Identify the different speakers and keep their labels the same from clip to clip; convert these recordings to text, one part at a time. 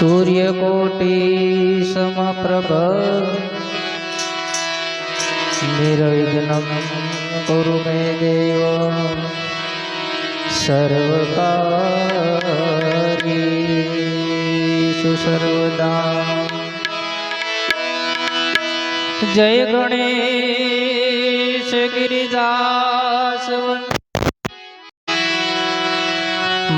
Speaker 1: सूर्यकोटिसमप्रभ निर्विघ्नं कुरु मे देव। सर्वकार्येषु सर्वदा। जय गणेश गिरिदासवन्त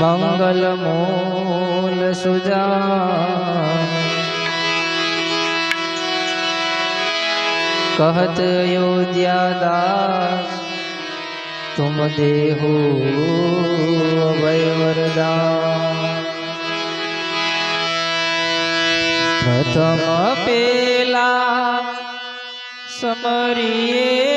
Speaker 1: મંગલ મૂલ સુજા. કહત અયોધ્યા દાસ તુમ દેહો અભય વરદાન પ્રથમ પેલા સમરીએ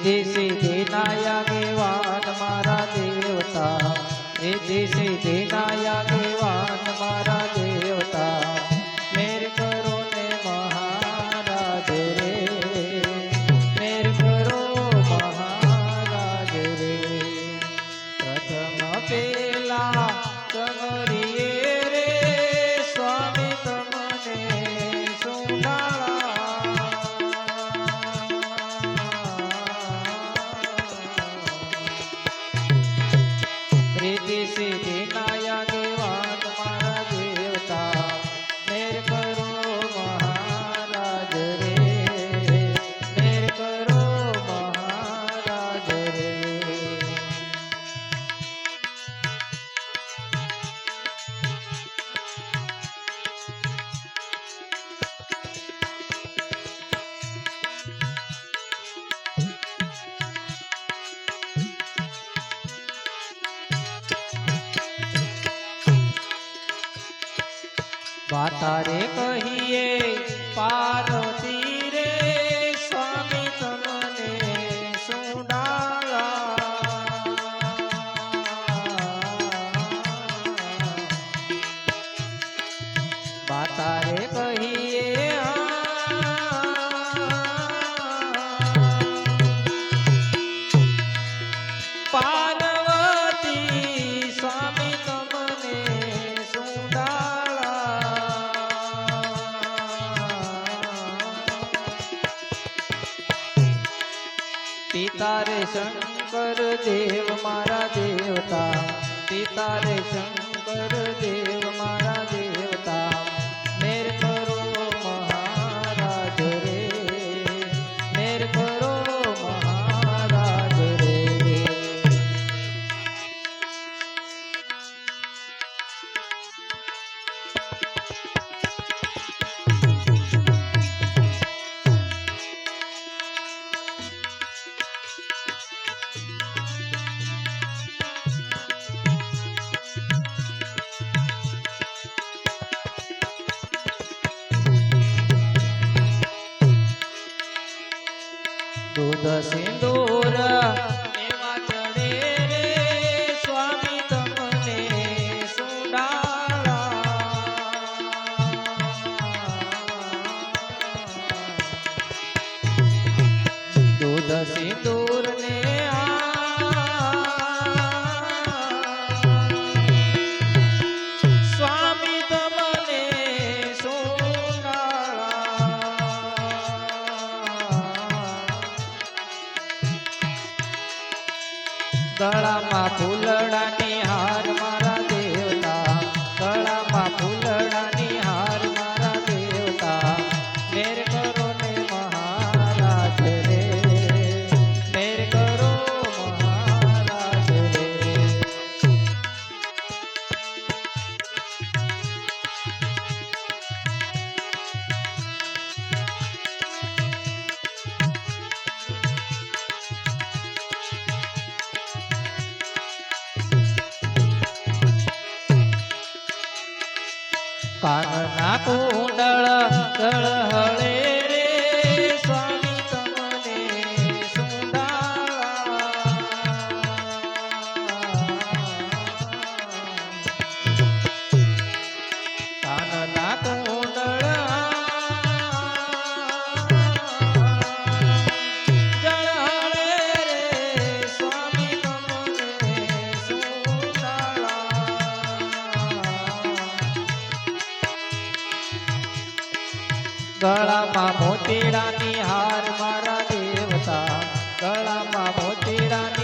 Speaker 1: રિદ્ધિ સિદ્ધિ નાયગેવાન મારા દેવતા રિદ્ધિ સિદ્ધિ નાયગેવાન મારા દેવતા विनायक रहिए पार पिता रे शंकर देव मारा देवता। पिता रे शंकर देव ગળામાં ફૂલડાની હાર કાનના કુંડળ ગળહળે ગળામાં મોતીડાની હાર મારા દેવતા. ગળામાં મોતીડાની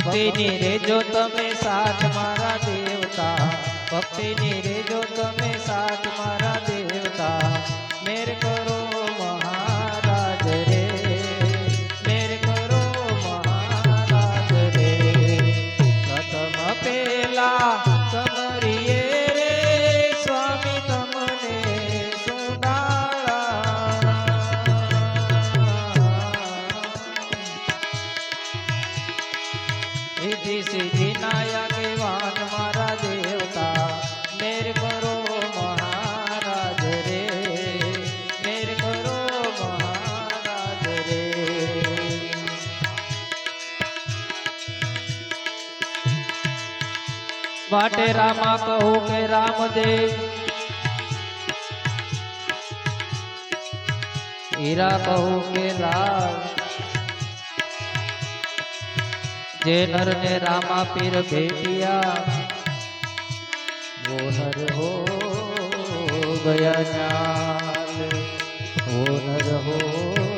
Speaker 1: ભક્તિની રેજો તમે સાથ મારા દેવતા ભક્તિની રેજો તમે સાથ મારા વાટે રામા કહું કે રામદેવ હીરા કહું કે લાલ જે નર ને રામા પીર ભેટિયા વો નર હો ગયા ચાલ વો નર હો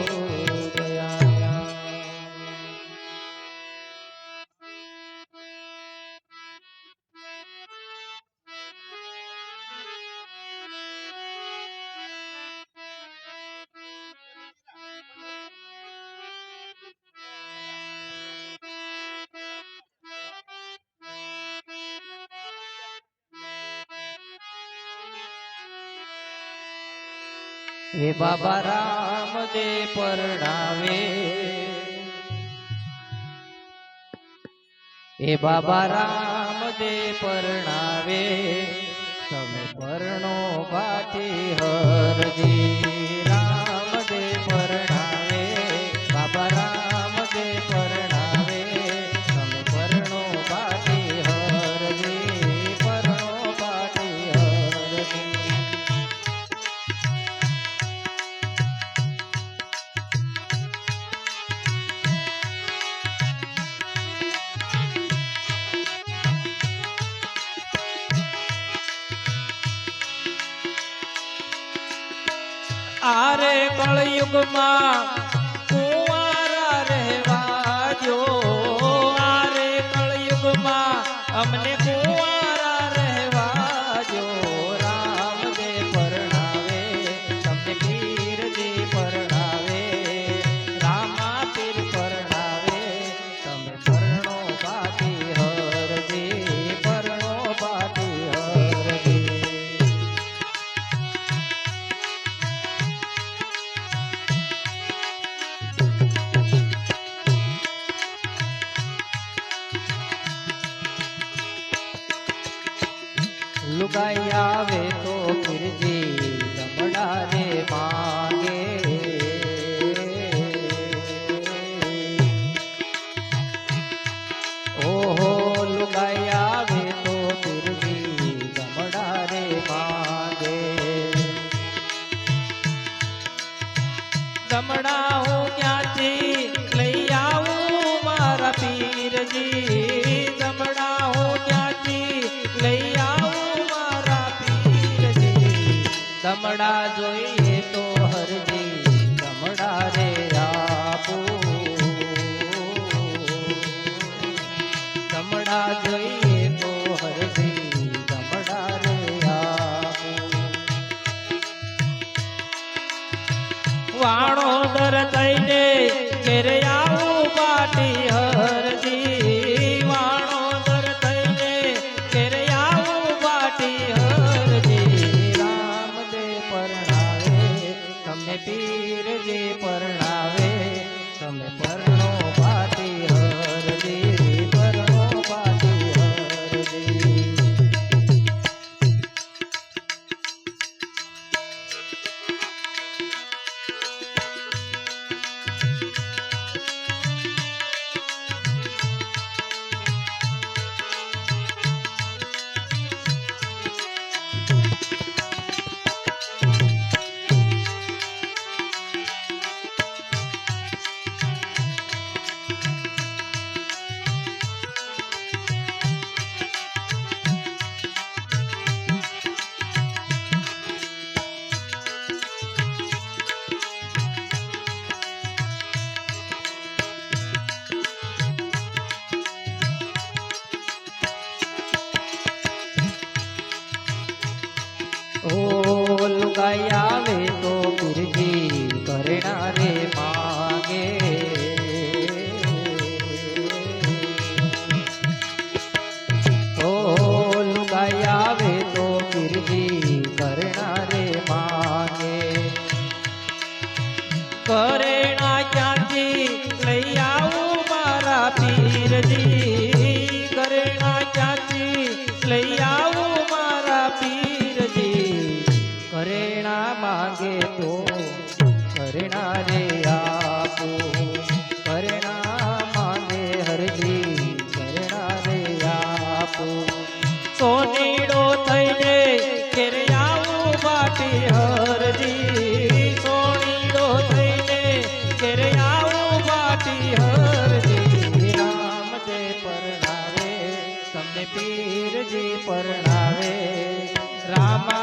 Speaker 1: હે બાબા રામ દે પરણાવે. હે બાબા રામ દે પરણાવે. તમે પરણો Yeah. લુગાઈ આવે તો ફિરજી ચમડા જોઈએ તો હરજી ચમડા રે આપો. ચમડા જોઈએ તો હરજી ચમડા રે આપો. વાણો દર કહીને ઘેરે આવું પાટી હરજી. પીરજી પરણાવે તમે પરણો પાટી હર દેવી પરણો. તો કરનારે માને. રે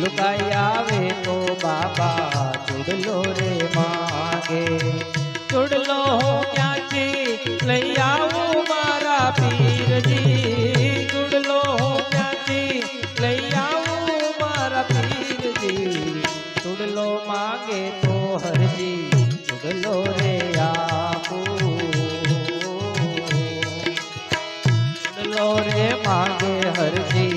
Speaker 1: લુગાઈ આવે તો બાબા ચુડલો રે માગે ચુડલો ક્યાંથી લઈ આવું મારા પીરજી ચુડલો ક્યાંથી લઈ આવું મારા પીરજી ચુડલો માગે તો હરજી ચુડલો રે આપો ચુડલો રે માગે હરજી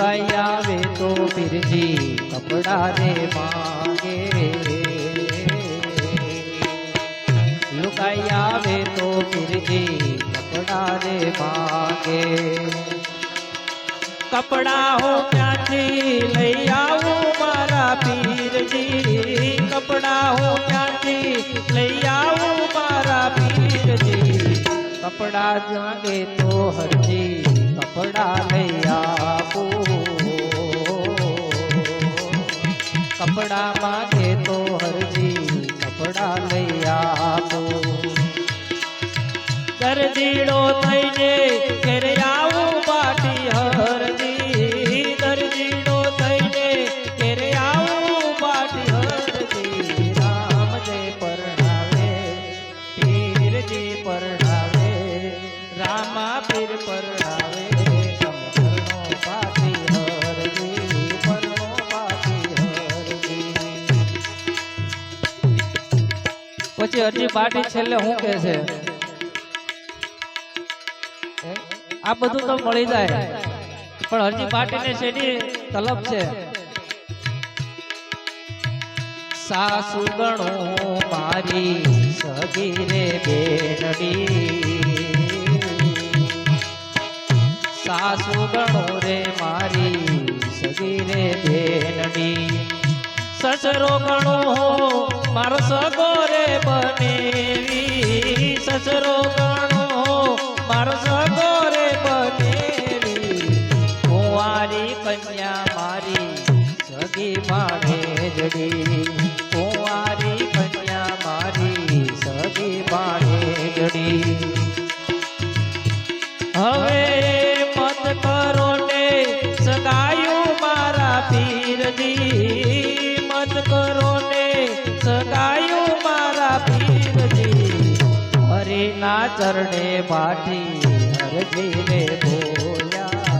Speaker 1: લુકાઈ આવે તો પીરજી કપડા રે માંગે લુકાઈ કાઈ આવે તો પીરજી કપડા રે માંગે કપડા હું ક્યાંથી લઈ આવું મારા પીરજી કપડા હું ક્યાંથી લઈ આવું મારા પીરજી કપડા જાગે તો હરજી કપડા લઈ આપો. કપડા માગે તો હરજી કપડા લઈ આપો. દરજીડો થઈને ઘરે આવું પાટી હરજી. દરજીડો થઈને ઘરે આવું પાટી હરજી. રામજે પરણાવે, પીરજી પરણાવે, રામા પીર પરણાવે. પછી હજી બાટી છેલ્લે હું કે છે? આ બધું તો મળી જાય. પણ હજી બાટીને શેની તલબ છે? સાસુ ગણો મારી સગી બેનડી. સાસુ ગણો રે સસરો ગણો મારો સગોરે બનેવી. સસરો ગણો મારો સગોરે બનેવી. કુંવારી કન્યા મારી, સગી માને જડી. કુંવારી કન્યા મારી, સગી માને જડી. ના ચરણે પાઠી હરજીને બોલ્યા.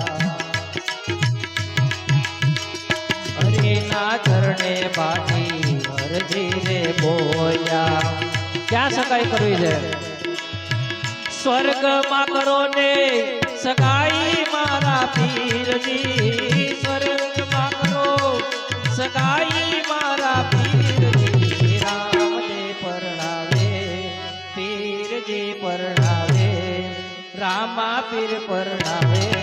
Speaker 1: હરે ના ચરણે પાઠી હરજીને બોલ્યા. ક્યાં સગાઈ કરવી છે? સ્વર્ગમાં કરો ને સગાઈ મારા પીરજી સ્વર્ગમાં કરો, સગાઈ પીરજી પરણાવે રામા પીર પરણાવે